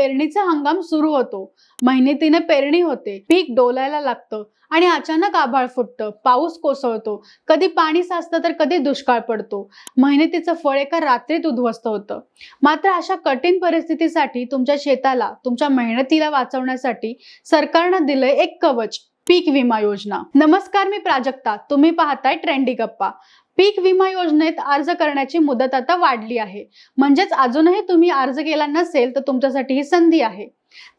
पेरणीचा हंगाम सुरू होतो. मेहनतीने पेरणी होते. पीक डोलायला लागतं आणि अचानक आभाळ फुटतं. पाऊस कोसळतो. कधी पाणी साचतं तर कधी दुष्काळ पडतो. मेहनतीचं फळ एका रात्रीत उद्ध्वस्त होतं. मात्र अशा कठीण परिस्थितीसाठी तुमच्या शेताला तुमच्या मेहनतीला वाचवण्यासाठी सरकारनं दिलंय एक कवच पीक विमा योजना. नमस्कार मी प्राजक्ता. तुम्ही पाहताय ट्रेंडी गप्पा. पीक विमा योजनेत अर्ज करण्याची मुदत आता वाढली आहे. म्हणजेच अजूनही तुम्ही अर्ज केला नसेल तर तुमच्यासाठी ही संधी आहे.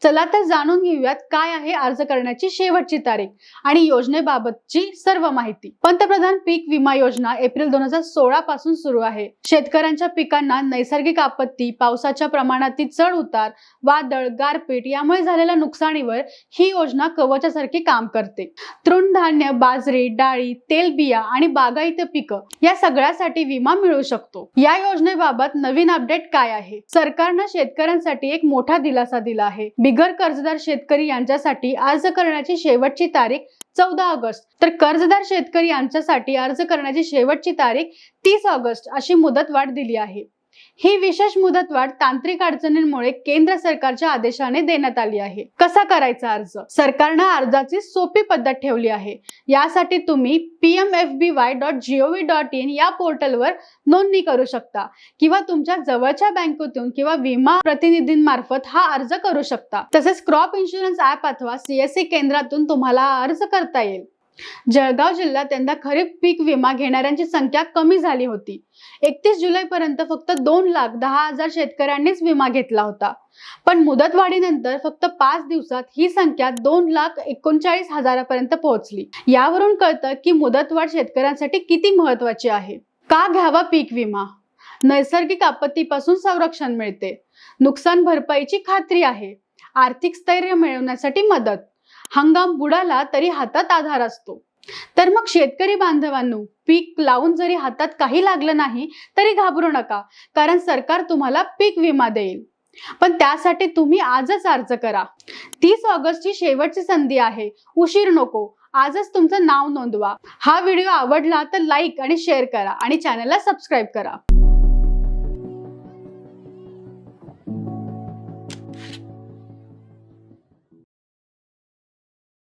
चला तर जाणून घेऊयात काय आहे अर्ज करण्याची शेवटची तारीख आणि योजनेबाबतची सर्व माहिती. पंतप्रधान पीक विमा योजना एप्रिल दोन हजार सोळा पासून सुरू आहे. शेतकऱ्यांच्या पिकांना नैसर्गिक आपत्ती पावसाच्या प्रमाणातील चढ उतार वादळ गारपीट यामुळे झालेल्या नुकसानीवर ही योजना कवचासारखी काम करते. तृणधान्य बाजरी डाळी तेलबिया आणि बागायती पिकं या सगळ्यासाठी विमा मिळू शकतो. या योजनेबाबत नवीन अपडेट काय आहे? सरकारनं शेतकऱ्यांसाठी एक मोठा दिलासा दिला आहे. बिगर कर्जदार शेतकरी यांच्यासाठी अर्ज करण्याची शेवटची तारीख चौदा ऑगस्ट. तर कर्जदार शेतकरी यांच्यासाठी अर्ज करण्याची शेवटची तारीख तीस ऑगस्ट अशी मुदतवाढ दिली आहे. ही विशेष मुदतवाढ तांत्रिक अडचणींमुळे केंद्र सरकारच्या आदेशाने देण्यात आली आहे. कसा करायचा अर्ज? सरकारनं अर्जाची सोपी पद्धत ठेवली आहे. यासाठी तुम्ही P M F B Y dot gov dot in या पोर्टलवर नोंदणी करू शकता किंवा तुमच्या जवळच्या बँकेतून किंवा विमा प्रतिनिधींमार्फत हा अर्ज करू शकता. तसेच क्रॉप इन्शुरन्स ऍप अथवा सीएससी केंद्रातून तुम्हाला अर्ज करता येईल. जळगाव जिल्ह्यात यंदा खरीप पीक विमा घेणाऱ्यांची संख्या कमी झाली होती. एकतीस जुलै पर्यंत फक्त दोन लाख दहा हजार शेतकऱ्यांनीच विमा घेतला होता. पण मुदतवाढीनंतर फक्त पाच दिवसात ही संख्या दोन लाख एकोणचाळीस हजारापर्यंत पोहोचली. यावरून कळतं की मुदतवाढ शेतकऱ्यांसाठी किती महत्वाची आहे. का घ्यावा पीक विमा? नैसर्गिक आपत्तीपासून संरक्षण मिळते. नुकसान भरपाईची खात्री आहे. आर्थिक स्थैर्य मिळवण्यासाठी मदत. हंगाम बुडाला तरी हातात आधार असतो. तर मग शेतकरी बांधवांनो पीक लावून जरी हातात काही लागलं नाही तरी घाबरू नका कारण सरकार तुम्हाला पीक विमा देईल. पण त्यासाठी तुम्ही आजच अर्ज करा. तीस ऑगस्टची शेवटची संधी आहे. उशीर नको. आजच तुमचं नाव नोंदवा. हा व्हिडिओ आवडला तर लाईक आणि शेअर करा आणि चॅनलला सबस्क्राईब करा.